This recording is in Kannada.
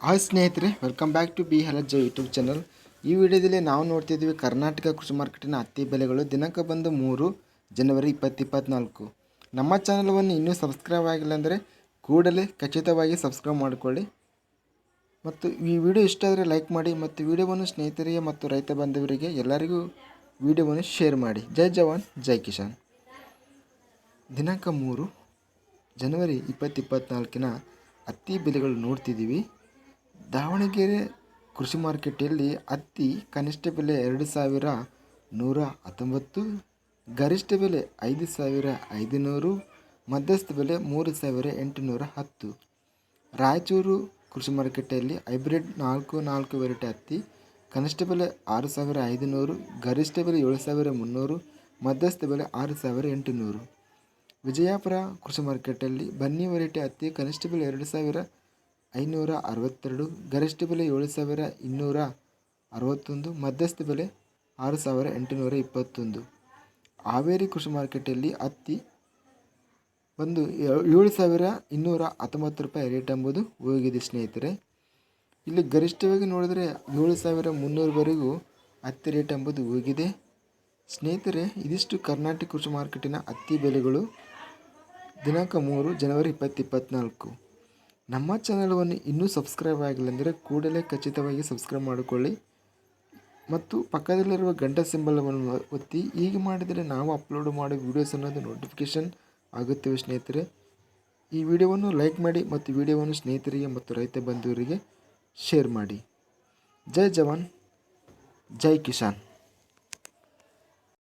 ಹಾಯ್ ಸ್ನೇಹಿತರೆ welcome back to B Halajja YouTube channel ಈ ವಿಡಿಯೋದಲ್ಲಿ ನಾವು ನೋಡ್ತಿದ್ದೀವಿ ಕರ್ನಾಟಕ ಕೃಷಿ ಮಾರ್ಕೆಟಿನ ಹತ್ತಿ ಬೆಲೆಗಳು ದಿನಾಂಕ ಬಂದು ಮೂರು ಜನವರಿ ಇಪ್ಪತ್ತು ಇಪ್ಪತ್ತ್ನಾಲ್ಕು ನಮ್ಮ ಚಾನಲವನ್ನು ಇನ್ನೂ ಸಬ್ಸ್ಕ್ರೈಬ್ ಆಗಿಲ್ಲ ಅಂದರೆ ಕೂಡಲೇ ಖಚಿತವಾಗಿ ಸಬ್ಸ್ಕ್ರೈಬ್ ಮಾಡಿಕೊಳ್ಳಿ. ಮತ್ತು ಈ ವಿಡಿಯೋ ಇಷ್ಟ ಆದರೆ ಲೈಕ್ ಮಾಡಿ ಮತ್ತು ವಿಡಿಯೋವನ್ನು ಸ್ನೇಹಿತರಿಗೆ ಮತ್ತು ರೈತ ಬಾಂಧವರಿಗೆ ಎಲ್ಲರಿಗೂ ವಿಡಿಯೋವನ್ನು ಶೇರ್ ಮಾಡಿ. ಜೈ ಜವಾನ್, ಜೈ ಕಿಶಾನ್ ದಿನಾಂಕ ಮೂರು ಜನವರಿ ಇಪ್ಪತ್ತು ಇಪ್ಪತ್ತ್ನಾಲ್ಕಿನ ಹತ್ತಿ ಬೆಲೆಗಳು ನೋಡ್ತಿದ್ದೀವಿ. ದಾವಣಗೆರೆ ಕೃಷಿ ಮಾರುಕಟ್ಟೆಯಲ್ಲಿ ಹತ್ತಿ ಕನಿಷ್ಠ ಬೆಲೆ ಎರಡು ಸಾವಿರ ನೂರ ಹತ್ತೊಂಬತ್ತು, ಗರಿಷ್ಠ ಬೆಲೆ ಐದು ಸಾವಿರ ಐದುನೂರು, ಮಧ್ಯಸ್ಥ ಬೆಲೆ ಮೂರು ಸಾವಿರ ಎಂಟುನೂರ ಹತ್ತು. ರಾಯಚೂರು ಕೃಷಿ ಮಾರುಕಟ್ಟೆಯಲ್ಲಿ ಹೈಬ್ರಿಡ್ ನಾಲ್ಕು ನಾಲ್ಕು ವೆರೈಟಿ ಹತ್ತಿ ಕನಿಷ್ಠ ಬೆಲೆ ಆರು ಸಾವಿರ ಐದುನೂರು, ಗರಿಷ್ಠ ಬೆಲೆ ಏಳು ಸಾವಿರ ಮುನ್ನೂರು, ಮಧ್ಯಸ್ಥ ಬೆಲೆ ಆರು ಸಾವಿರ ಎಂಟುನೂರು. ವಿಜಯಪುರ ಕೃಷಿ ಮಾರುಕಟ್ಟೆಯಲ್ಲಿ ಬನ್ನಿ ವೆರೈಟಿ ಹತ್ತಿ ಕನಿಷ್ಠ ಬೆಲೆ ಎರಡು ಸಾವಿರ ಐನೂರ ಅರವತ್ತೆರಡು ಗರಿಷ್ಠ ಬೆಲೆ ಏಳು ಸಾವಿರ ಇನ್ನೂರ ಅರವತ್ತೊಂದು ಮಧ್ಯಸ್ಥ ಬೆಲೆ ಆರು ಸಾವಿರ ಎಂಟುನೂರ ಇಪ್ಪತ್ತೊಂದು ಹಾವೇರಿ ಕೃಷಿ ಮಾರ್ಕೆಟಲ್ಲಿ ಹತ್ತಿ ಒಂದು ಏಳು ಸಾವಿರ ಇನ್ನೂರ ಹತ್ತೊಂಬತ್ತು ರೂಪಾಯಿ ರೇಟ್ ಎಂಬುದು ಹೋಗಿದೆ ಸ್ನೇಹಿತರೆ. ಇಲ್ಲಿ ಗರಿಷ್ಠವಾಗಿ ನೋಡಿದರೆ ಏಳು ಸಾವಿರ ಮುನ್ನೂರವರೆಗೂ ಹತ್ತಿ ರೇಟ್ ಎಂಬುದು ಹೋಗಿದೆ ಸ್ನೇಹಿತರೆ, ಇದಿಷ್ಟು ಕರ್ನಾಟಕ ಕೃಷಿ ಮಾರ್ಕೆಟಿನ ಹತ್ತಿ ಬೆಲೆಗಳು ದಿನಾಂಕ ಮೂರು ಜನವರಿ ಇಪ್ಪತ್ತು ಇಪ್ಪತ್ತ್ನಾಲ್ಕು ನಮ್ಮ ಚಾನಲವನ್ನು ಇನ್ನೂ ಸಬ್ಸ್ಕ್ರೈಬ್ ಆಗಿಲ್ಲ ಅಂದರೆ ಕೂಡಲೇ ಖಚಿತವಾಗಿ ಸಬ್ಸ್ಕ್ರೈಬ್ ಮಾಡಿಕೊಳ್ಳಿ. ಮತ್ತು ಪಕ್ಕದಲ್ಲಿರುವ ಗಂಟೆ ಸಿಂಬಲವನ್ನು ಒತ್ತಿ, ಹೀಗೆ ಮಾಡಿದರೆ ನಾವು ಅಪ್ಲೋಡ್ ಮಾಡೋ ವೀಡಿಯೋಸ್ ಅನ್ನೋದು ನೋಟಿಫಿಕೇಷನ್ ಆಗುತ್ತೇವೆ ಸ್ನೇಹಿತರೆ. ಈ ವಿಡಿಯೋವನ್ನು ಲೈಕ್ ಮಾಡಿ ಮತ್ತು ವಿಡಿಯೋವನ್ನು ಸ್ನೇಹಿತರಿಗೆ ಮತ್ತು ರೈತ ಬಂಧುವರಿಗೆ ಶೇರ್ ಮಾಡಿ. ಜೈ ಜವಾನ್, ಜೈ ಕಿಸಾನ್.